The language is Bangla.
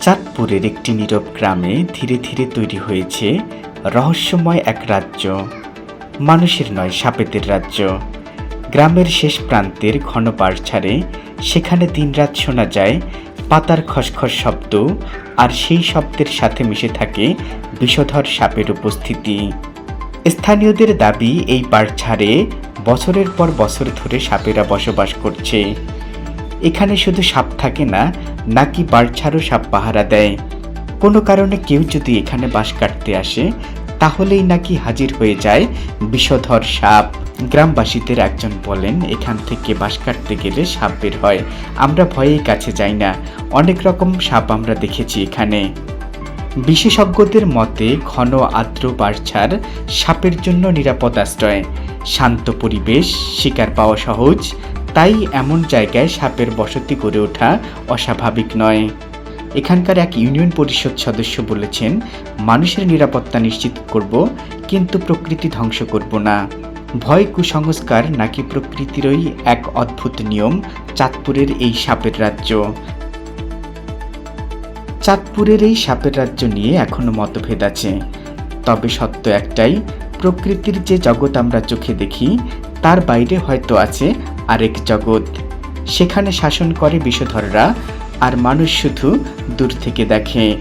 চাঁদপুরের একটি নীরব গ্রামে ধীরে ধীরে তৈরি হয়েছে রহস্যময় এক রাজ্য। মানুষের নয়, সাপেদের রাজ্য। গ্রামের শেষ প্রান্তের ঘন ছাড়ে সেখানে দিনরাত শোনা যায় পাতার খসখস শব্দ আর সেই শব্দের সাথে মিশে থাকে বিষধর সাপের উপস্থিতি। স্থানীয়দের দাবি, এই পাড়ছাড়ে বছরের পর বছর ধরে সাপেরা বসবাস করছে। এখানে শুধু সাপ থাকে না, নাকি বাড়ছাড়ও সাপ পাহারা দেয়। কোনো কারণে কেউ যদি এখানে বাস কাটতে আসে, তাহলেই নাকি হাজির হয়ে যায় বিষধর সাপ। গ্রামবাসীদের একজন বলেন, এখান থেকে বাস কাটতে গেলে সাপ বের হয়। আমরা ভয়েই কাছে যাই না। অনেক রকম সাপ আমরা দেখেছি এখানে। বিশেষজ্ঞদের মতে, ঘন, আর্দ্র বাড়ছাড় সাপের জন্য নিরাপদ আশ্রয়। শান্ত পরিবেশ, শিকার পাওয়া সহজ। তাই এমন জায়গায় সাপের বসতি গড়ে ওঠা অস্বাভাবিক নয়। এখানকার এক ইউনিয়ন পরিষদ সদস্য বলেছেন, মানুষের নিরাপত্তা নিশ্চিত করব, কিন্তু প্রকৃতি ধ্বংস করব না। ভয় কুসংস্কার নাকি প্রকৃতিরই এক অদ্ভুত নিয়ম চাঁদপুরের এই সাপের রাজ্য? চাঁদপুরের এই সাপের রাজ্য নিয়ে এখনও মতভেদ আছে। তবে সত্য একটাই, প্রকৃতির যে জগৎ আমরা চোখে দেখি তার বাইরে হয়তো আছে আরেক জগৎ। সেখানে শাসন করে বিষধররা, আর মানুষ শুধু দূর থেকে দেখে।